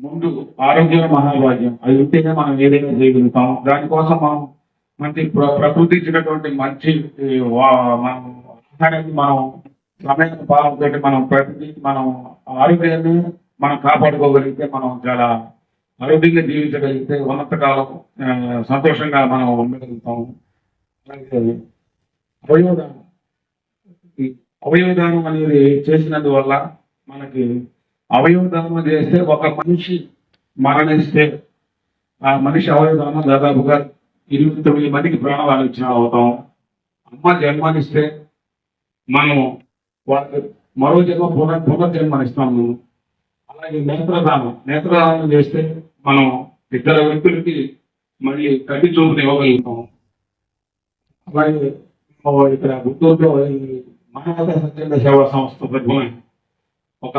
ముందు ఆరోగ్యం మహాభాగ్యం. అది ఉంటేనే మనం ఏదైనా చేయగలుగుతాం. దానికోసం మనం మంచి ప్ర- ప్రకృతి ఇచ్చినటువంటి మంచి వా- మనం ఆహారాన్ని మనం సమయం పాలనతోటి మనం ప్రతి మనం ఆరోగ్యాన్ని మనం కాపాడుకోగలిగితే మనం చాలా ఆరోగ్యంగా జీవించగలిగితే ఉన్నత కాలం సంతోషంగా మనం ఉండగలుగుతాం. అలాగే అవయవదానం. అవయవదానం అనేది చేసినందువల్ల మనకి అవయవదానం చేస్తే ఒక మనిషి మరణిస్తే ఆ మనిషి అవయవదానం దాదాపుగా ఇరవై తొమ్మిది మందికి ప్రాణాలు ఇచ్చిన అవుతాం. అమ్మ జన్మనిస్తే మనం వాళ్ళకి మరో జన్మ పునర్ పునర్జన్మనిస్తాము. అలాగే నేత్రదానం. నేత్రదానం చేస్తే మనం ఇద్దరు వ్యక్తులకి మళ్ళీ కంటి చూపుని ఇవ్వగలుగుతాం. అలాగే ఇక్కడ గుంటూరులో ఈ మానవతా స్వచ్ఛంద సేవా సంస్థ తరఫున ఒక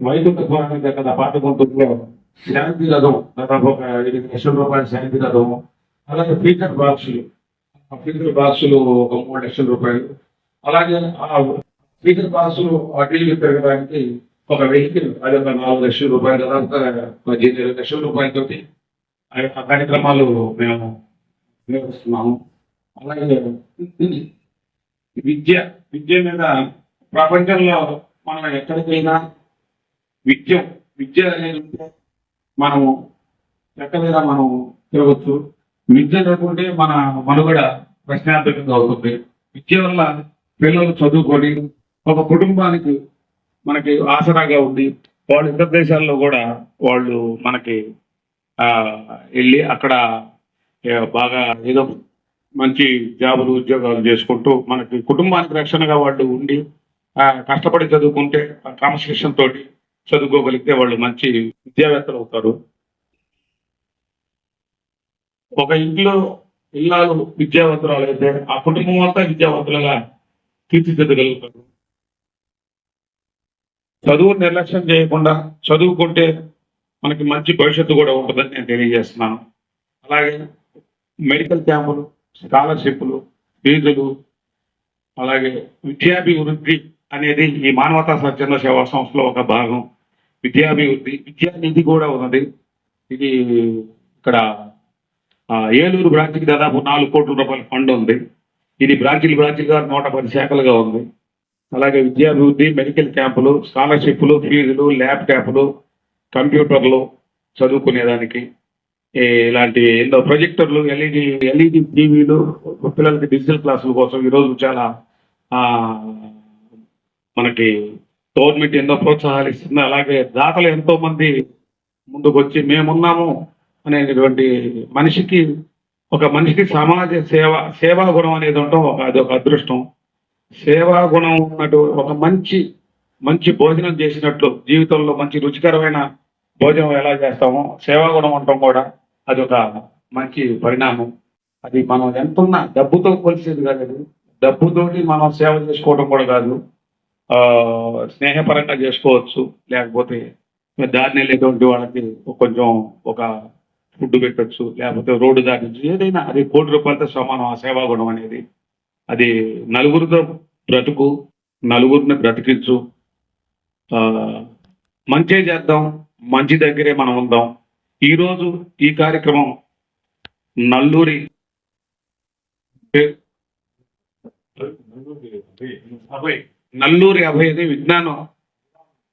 వైదిక పురాణం కదా పాత గుంటూరులో శాంతి రథం దాదాపు ఒక ఐదు లక్షల రూపాయల శాంతి రథం అలాగే ఫీచర్ బాక్సులు. ఆ ఫీచర్ బాక్సులు ఒక మూడు లక్షల రూపాయలు. అలాగే ఆ ఫీచర్ బాక్సులు అటు పెరగడానికి తిరగడానికి ఒక వెహికల్ అది ఒక నాలుగు లక్షల రూపాయలు దాదాపు పద్దెనిమిది ఇరవై లక్షల రూపాయలతోటి ఆ కార్యక్రమాలు మేము నిర్వహిస్తున్నాము. అలాగే విద్య విద్య మీద ప్రపంచంలో మనం ఎక్కడికైనా విద్య విద్య అనేది ఉంటే మనము ఎక్కడైనా మనం తిరగచ్చు. విద్య లేకుంటే మన మనుగడ ప్రశ్నార్థకంగా అవుతుంది. విద్య వల్ల పిల్లలు చదువుకొని ఒక కుటుంబానికి మనకి ఆసరాగా ఉంది వాళ్ళు ఇతర దేశాల్లో కూడా వాళ్ళు మనకి వెళ్ళి అక్కడ బాగా ఏదో మంచి జాబులు ఉద్యోగాలు చేసుకుంటూ మనకి కుటుంబానికి రక్షణగా వాళ్ళు ఉండి కష్టపడి చదువుకుంటే ఆ క్రమశిక్షణ తోటి చదువుకోగలిగితే వాళ్ళు మంచి విద్యావేత్తలు అవుతారు. ఒక ఇంట్లో ఇల్లాలు విద్యావంతురాలు అయితే ఆ కుటుంబం అంతా విద్యావంతులుగా తీర్చిదిద్దగలుగుతారు. చదువు నిర్లక్ష్యం చేయకుండా చదువుకుంటే మనకి మంచి భవిష్యత్తు కూడా ఉంటుందని నేను తెలియజేస్తున్నాను. అలాగే మెడికల్ క్యాంపులు స్కాలర్షిప్లు ఫీజులు అలాగే విద్యాభివృద్ధి అనేది ఈ మానవతా స్వచ్ఛంద సేవా సంస్థలో ఒక భాగం. విద్యాభివృద్ధి విద్యానిధి కూడా ఉన్నది. ఇది ఇక్కడ ఏలూరు బ్రాంచ్కి దాదాపు నాలుగు కోట్ల రూపాయల ఫండ్ ఉంది. ఇది బ్రాంచీలు బ్రాంచీలుగా నూట పది శాఖలుగా ఉంది. అలాగే విద్యాభివృద్ధి మెడికల్ క్యాంపులు స్కాలర్షిప్లు ఫీజులు ల్యాప్టాప్లు కంప్యూటర్లు చదువుకునేదానికి ఇలాంటి ఎన్నో ప్రొజెక్టర్లు ఎల్ఈడి ఎల్ఈడి టీవీలు పిల్లలకి డిజిటల్ క్లాసుల కోసం ఈరోజు చాలా మనకి గవర్నమెంట్ ఎన్నో ప్రోత్సాహాలు ఇస్తుంది అలాగే దాతలు ఎంతో మంది ముందుకు వచ్చి మేమున్నాము అనేటువంటి మనిషికి ఒక మనిషికి సమాజ సేవ సేవా గుణం అనేది ఉండటం ఒక అది ఒక అదృష్టం. సేవా గుణం ఉన్నట్టు ఒక మంచి మంచి భోజనం చేసినట్లు జీవితంలో మంచి రుచికరమైన భోజనం ఎలా చేస్తామో సేవా గుణం ఉండటం కూడా అది ఒక మంచి పరిణామం. అది మనం ఎంతున్నా డబ్బుతో కొలిసేది కాదు. డబ్బుతోటి మనం సేవ చేసుకోవడం కూడా కాదు. స్నేహపరంగా చేసుకోవచ్చు. లేకపోతే దారిని వెళ్ళేటువంటి వాళ్ళకి కొంచెం ఒక ఫుడ్ పెట్టొచ్చు. లేకపోతే రోడ్డు దాటించు ఏదైనా అది కోటి రూపాయలతో సమానం. ఆ సేవా గుణం అనేది అది నలుగురితో బ్రతుకు నలుగురిని బ్రతికించు. ఆ, మంచే చేద్దాం మంచి దగ్గరే మనం ఉందాం. ఈరోజు ఈ కార్యక్రమం నల్లూరి అభయ్ నల్లూరి అభయ్ విజ్ఞానం.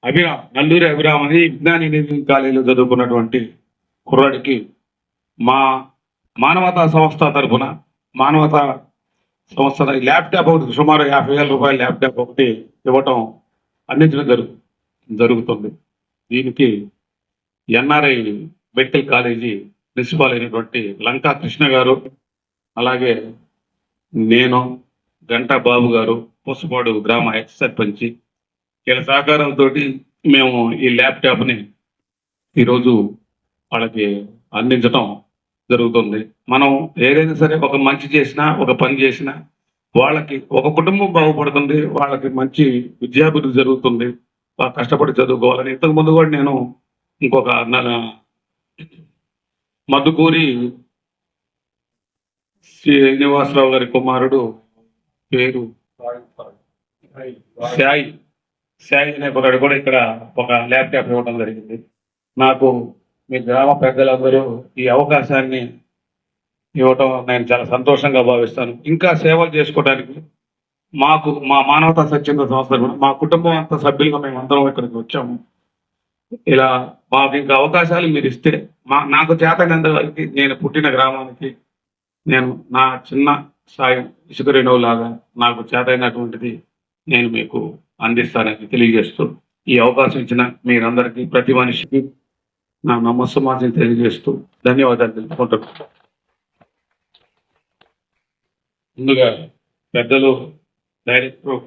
అభిరామ్ నల్లూరి అభిరామ్ అని విజ్ఞాన ఇంజనీరింగ్ కాలేజీలో చదువుకున్నటువంటి కుర్రాడికి మా మానవతా సంస్థ తరపున మానవతా సంస్థ ల్యాప్టాప్ ఒకటి సుమారు యాభై వేల రూపాయల ల్యాప్టాప్ ఒకటి ఇవ్వటం అందించడం జరుగు జరుగుతుంది. దీనికి ఎన్ఆర్ఐ మెడికల్ కాలేజీ ప్రిన్సిపాల్ అయినటువంటి లంకా కృష్ణ గారు అలాగే నేను గంటా బాబు గారు పుసపాడు గ్రామ ఎక్స్ సర్పంచి వీళ్ళ సహకారంతో మేము ఈ ల్యాప్టాప్ని ఈరోజు వాళ్ళకి అందించడం జరుగుతుంది. మనం ఏదైనా సరే ఒక మంచి చేసినా ఒక పని చేసినా వాళ్ళకి ఒక కుటుంబం బాగుపడుతుంది వాళ్ళకి మంచి విద్యాభివృద్ధి జరుగుతుంది బాగా కష్టపడి చదువుకోవాలని ఇంతకు ముందు కూడా నేను ఇంకొక నా- మధుకూరి శ్రీనివాసరావు గారి కుమారుడు పేరు? సాయి సాయి అనే ఒకడు కూడా ఇక్కడ ఒక ల్యాప్టాప్ ఇవ్వడం జరిగింది. నాకు మీ గ్రామ పెద్దలందరూ ఈ అవకాశాన్ని ఇవ్వటం నేను చాలా సంతోషంగా భావిస్తాను. ఇంకా సేవలు చేసుకోవడానికి మాకు మా మానవతా స్వచ్ఛంద సంస్థ కూడా మా కుటుంబం అంత సభ్యులుగా మేము అందరం ఇక్కడికి వచ్చాము. ఇలా మాకు ఇంకా అవకాశాలు మీరు ఇస్తే మా నాకు చేతనంత వరకు నేను పుట్టిన గ్రామానికి నేను నా చిన్న సాయం ఇసుక రేణువు లాగా నాకు చేతైనటువంటిది నేను మీకు అందిస్తానని తెలియజేస్తూ ఈ అవకాశం ఇచ్చిన మీరందరికీ ప్రతి మనిషికి నా నమస్సమాజం తెలియజేస్తూ ధన్యవాదాలు తెలుపుకుంటున్నాను. ముందుగా పెద్దలు డైరెక్టర్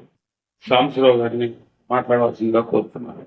సాంబశివరావు గారిని మాట్లాడవలసిందిగా కోరుతున్నాను.